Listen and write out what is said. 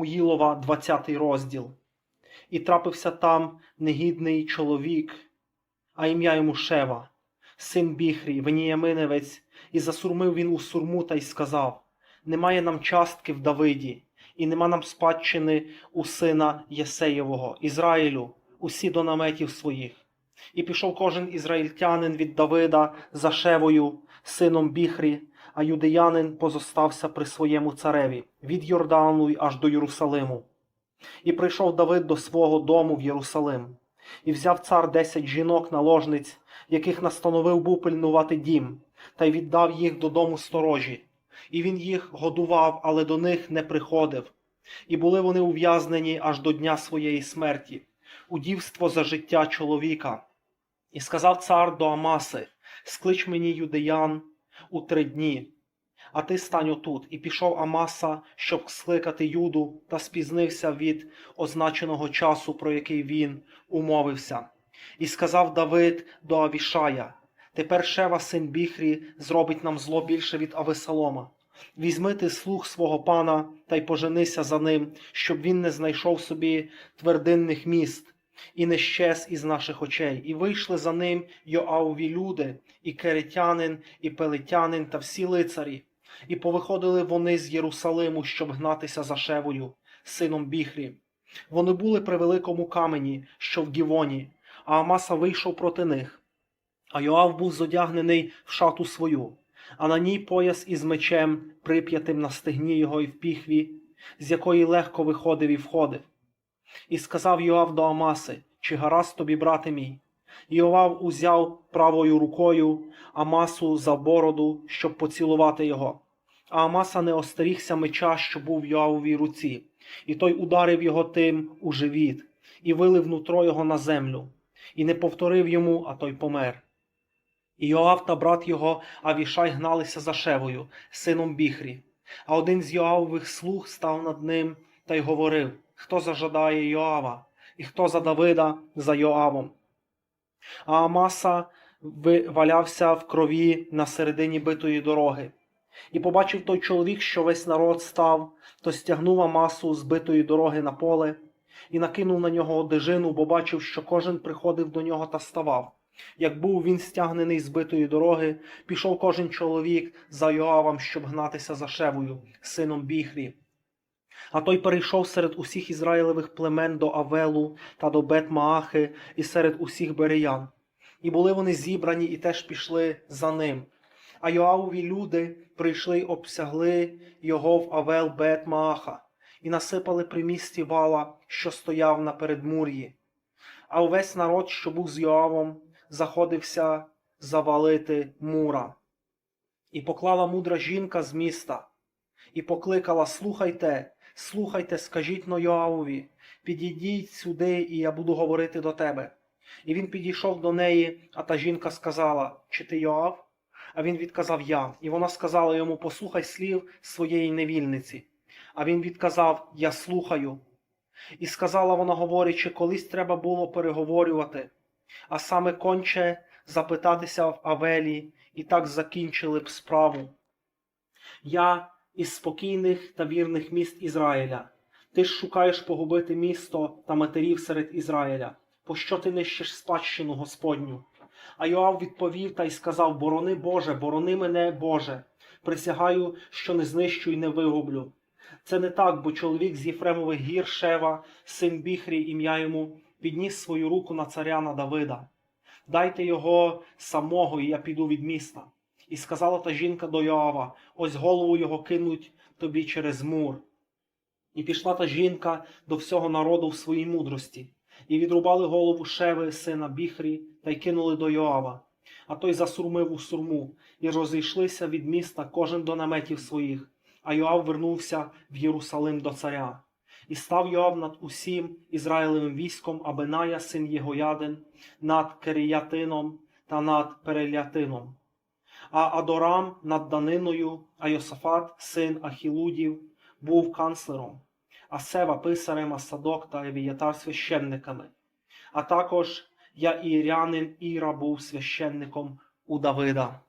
Самуїлова, 20 розділ. І трапився там негідний чоловік, а ім'я йому Шева, син Біхрі, Веніяминевець, і засурмив він у сурму та й сказав: Немає нам частки в Давиді, і нема нам спадщини у сина Єсеєвого, Ізраїлю, усі до наметів своїх. І пішов кожен ізраїльтянин від Давида за Шевою, сином Біхрі, а юдеянин позостався при своєму цареві від Йордану й аж до Єрусалиму. І прийшов Давид до свого дому в Єрусалим, і взяв цар десять жінок наложниць, яких настановив був пильнувати дім, та й віддав їх додому сторожі. І він їх годував, але до них не приходив. І були вони ув'язнені аж до дня своєї смерті, у дівство за життя чоловіка. І сказав цар до Амаси: Склич мені юдеян у три дні, а ти стань отут. І пішов Амаса, щоб скликати Юду, та спізнився від означеного часу, про який він умовився. І сказав Давид до Авішая: Тепер Шева, син Біхрі, зробить нам зло більше від Авесалома. Візьми ти слух свого пана та й поженися за ним, щоб він не знайшов собі твердинних міст і не щез із наших очей. І вийшли за ним Йоавові люди, і керетянин, і пелетянин, та всі лицарі. І повиходили вони з Єрусалиму, щоб гнатися за Шевою, сином Біхрі. Вони були при великому камені, що в Гівоні, а Амаса вийшов проти них. А Йоав був зодягнений в шату свою, а на ній пояс із мечем, прип'ятим на стегні його і в піхві, з якої легко виходив і входив. І сказав Йоав до Амаси, чи гаразд тобі, брате мій? Йоав узяв правою рукою Амасу за бороду, щоб поцілувати його. А Амаса не остерігся меча, що був в Йоавовій руці, і той ударив його тим у живіт, і вилив нутро його на землю, і не повторив йому, а той помер. І Йоав та брат його Авішай гналися за Шевою, сином Біхрі. А один з Йоавових слуг став над ним та й говорив: Хто зажадає Йоава, і хто за Давида за Йоавом. А Амаса валявся в крові на середині битої дороги. І побачив той чоловік, що весь народ став, то стягнув Амасу з битої дороги на поле і накинув на нього одежину, бо бачив, що кожен приходив до нього та ставав. Як був він стягнений з битої дороги, пішов кожен чоловік за Йоавом, щоб гнатися за Шевою, сином Біхрі. А той перейшов серед усіх ізраїлевих племен до Авелу та до Бет-Маахи і серед усіх береян. І були вони зібрані і теж пішли за ним. А Йоавові люди прийшли й обсягли його в Авел Бет-Мааха і насипали при місті вала, що стояв на передмур'ї. А увесь народ, що був з Йоавом, заходився завалити мура. І поклала мудра жінка з міста, і покликала Слухайте, слухайте, скажіть но підійдіть сюди, і я буду говорити до тебе. І він підійшов до неї, а та жінка сказала: Чи ти Йоав? А він відказав Я. І вона сказала йому: Послухай слів своєї невільниці. А він відказав: Я слухаю. І сказала вона, говорячи, колись треба було переговорювати, а саме конче запитатися в Авелі, і так закінчили б справу. Я із спокійних та вірних міст Ізраїля. Ти ж шукаєш погубити місто та матерів серед Ізраїля. Пощо ти нищиш спадщину Господню? А Йоав відповів та й сказав: Борони Боже, борони мене, Боже. Присягаю, що не знищу й не вигублю. Це не так, бо чоловік з Єфремових гір Шева, син Біхрі, ім'я йому, підніс свою руку на царя на Давида. Дайте його самого, і я піду від міста. І сказала та жінка до Йоава: ось голову його кинуть тобі через мур. І пішла та жінка до всього народу в своїй мудрості, і відрубали голову Шеви, сина Біхрі, та й кинули до Йоава. А той засурмив у сурму, і розійшлися від міста кожен до наметів своїх. А Йоав вернувся в Єрусалим до царя. І став Йоав над усім Ізраїлевим військом Абеная, син Єгоядин, над Керіятином та над Перелятином. А Адорам над Даниною, а Йосафат, син Ахілудів, був канцлером, а Сева писарем, а Садок та Евіятар священниками. А також я Ірянин Іра був священником у Давида.